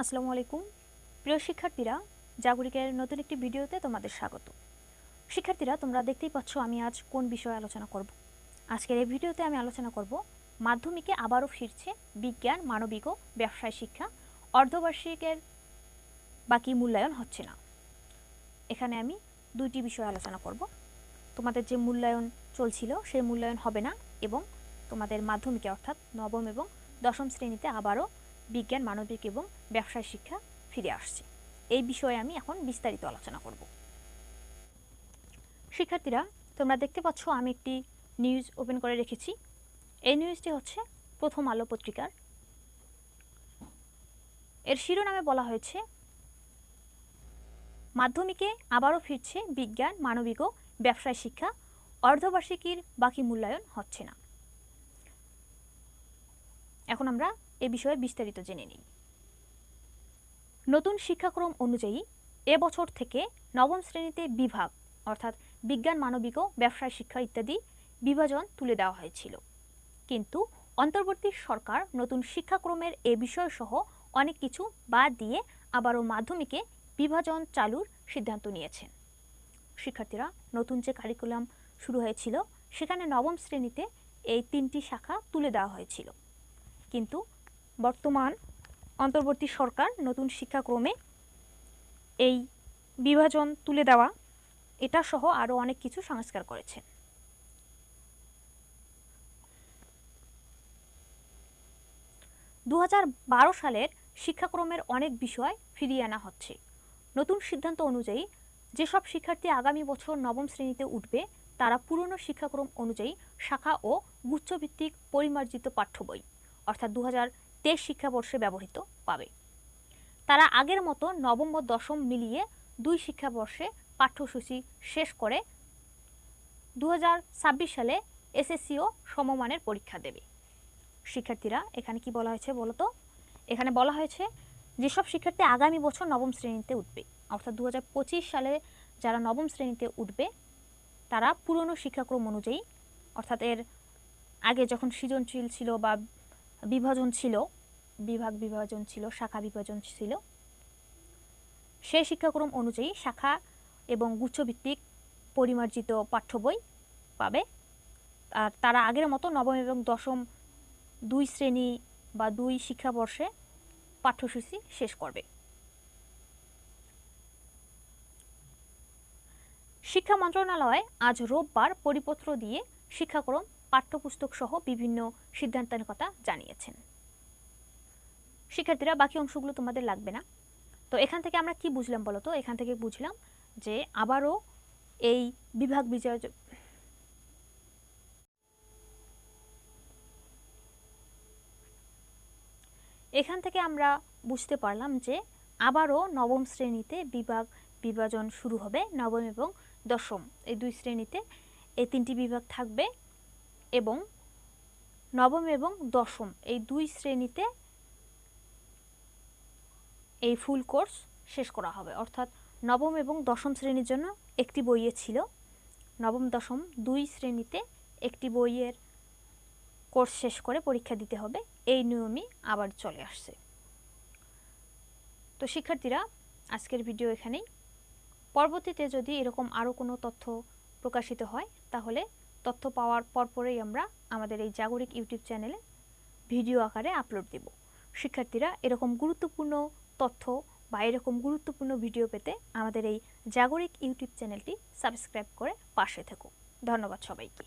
আসসালামু আলাইকুম। প্রিয় শিক্ষার্থীরা, জাগরিকের নতুন একটি ভিডিওতে তোমাদের স্বাগত। শিক্ষার্থীরা, তোমরা দেখতেই পাচ্ছ আমি আজ কোন বিষয়ে আলোচনা করব। আজকের এই ভিডিওতে আমি আলোচনা করব মাধ্যমিকে আবারও ফিরছে বিজ্ঞান, মানবিক ও ব্যবসায় শিক্ষা, অর্ধবার্ষিকের বাকি মূল্যায়ন হচ্ছে না। এখানে আমি দুইটি বিষয় আলোচনা করব। তোমাদের যে মূল্যায়ন চলছিল, সেই মূল্যায়ন হবে না এবং তোমাদের মাধ্যমিকে অর্থাৎ নবম এবং দশম শ্রেণীতে আবারও বিজ্ঞান, মানবিক এবং ব্যবসায় শিক্ষা ফিরে আসছে। এই বিষয়ে আমি এখন বিস্তারিত আলোচনা করব। শিক্ষার্থীরা, তোমরা দেখতে পাচ্ছ আমি একটি নিউজ ওপেন করে রেখেছি। এই নিউজটি হচ্ছে প্রথম আলো পত্রিকার। এর শিরোনামে বলা হয়েছে, মাধ্যমিকে আবারও ফিরছে বিজ্ঞান, মানবিক ও ব্যবসায় শিক্ষা, অর্ধবার্ষিকীর বাকি মূল্যায়ন হচ্ছে না। এখন আমরা এ বিষয়ে বিস্তারিত জেনে নিই। নতুন শিক্ষাক্রম অনুযায়ী এবছর থেকে নবম শ্রেণীতে বিভাগ, অর্থাৎ বিজ্ঞান, মানবিক ও ব্যবসায় শিক্ষা ইত্যাদি বিভাজন তুলে দেওয়া হয়েছিল। কিন্তু অন্তর্বর্তী সরকার নতুন শিক্ষাক্রমের এ বিষয়সহ অনেক কিছু বাদ দিয়ে আবারও মাধ্যমিকে বিভাজন চালুর সিদ্ধান্ত নিয়েছেন শিক্ষার্থীরা নতুন যে কারিকুলাম শুরু হয়েছিল, সেখানে নবম শ্রেণীতে এই তিনটি শাখা তুলে দেওয়া হয়েছিল। কিন্তু বর্তমান অন্তর্বর্তী সরকার নতুন শিক্ষাক্রমে এই বিভাজন তুলে দেওয়া, এটা সহ আরও অনেক কিছু সংস্কার করেছে। দু সালের শিক্ষাক্রমের অনেক বিষয় ফিরিয়ে আনা হচ্ছে। নতুন সিদ্ধান্ত অনুযায়ী যেসব শিক্ষার্থী আগামী বছর নবম শ্রেণীতে উঠবে, তারা পুরনো শিক্ষাক্রম অনুযায়ী শাখা ও গুচ্ছভিত্তিক পরিমার্জিত পাঠ্য বই, অর্থাৎ দু হাজার তেইশ শিক্ষাবর্ষে ব্যবহৃত পাবে। তারা আগের মতো নবম ও দশম মিলিয়ে দুই শিক্ষাবর্ষে পাঠ্যসূচি শেষ করে দু হাজার ছাব্বিশ সালে এসএসসিও সমমানের পরীক্ষা দেবে। শিক্ষার্থীরা, এখানে কি বলা হয়েছে বলতো এখানে বলা হয়েছে, যেসব শিক্ষার্থী আগামী বছর নবম শ্রেণীতে উঠবে, অর্থাৎ দু হাজার পঁচিশ সালে যারা নবম শ্রেণীতে উঠবে, তারা পুরনো শিক্ষাক্রম অনুযায়ী, অর্থাৎ এর আগে যখন সৃজনশীল ছিল বা বিভাজন ছিল, বিভাগ বিভাজন ছিল, শাখা বিভাজন ছিল। সেই শিক্ষাক্রম অনুযায়ী শাখা এবং গুচ্ছভিত্তিক পরিমার্জিত পাঠ্য বই পাবে। আর তারা আগের মতো নবম এবং দশম দুই শ্রেণি বা দুই শিক্ষাবর্ষে পাঠ্যসূচি শেষ করবে। শিক্ষা মন্ত্রণালয় আজ রোববার পরিপত্র দিয়ে শিক্ষাক্রম পাঠ্যপুস্তক সহ বিভিন্ন সিদ্ধান্তের কথা জানিয়েছেন। শিক্ষার্থীরা, বাকি অংশগুলো তোমাদের লাগবে না। তো এখান থেকে আমরা কি বুঝলাম বলো তো? এখান থেকে বুঝলাম যে আবারও এই বিভাগ বিজয় এখান থেকে আমরা বুঝতে পারলাম যে আবারও নবম শ্রেণীতে বিভাগ বিভাজন শুরু হবে, নবম এবং দশম। এই দুই শ্রেণীতে এই তিনটি বিভাগ থাকবে। এবং নবম এবং দশম, এই দুই শ্রেণীতে এই ফুল কোর্স শেষ করা হবে। অর্থাৎ নবম এবং দশম শ্রেণির জন্য একটি বইয়ে ছিল। নবম, দশম দুই শ্রেণীতে একটি বইয়ের কোর্স শেষ করে পরীক্ষা দিতে হবে। এই নিয়মই আবার চলে আসছে। তো শিক্ষার্থীরা, আজকের ভিডিও এখানেই। পরবর্তীতে যদি এরকম আরও কোনো তথ্য প্রকাশিত হয়, তাহলে তথ্য পাওয়ার পরপরেই আমরা আমাদের এই জাগরিক ইউটিউব চ্যানেলে ভিডিও আকারে আপলোড দেব। শিক্ষার্থীরা এরকম গুরুত্বপূর্ণ তথ্য বা এরকম গুরুত্বপূর্ণ ভিডিও পেতে আমাদের এই জাগরিক ইউটিউব চ্যানেলটি সাবস্ক্রাইব করে পাশে থেকো। ধন্যবাদ সবাইকে।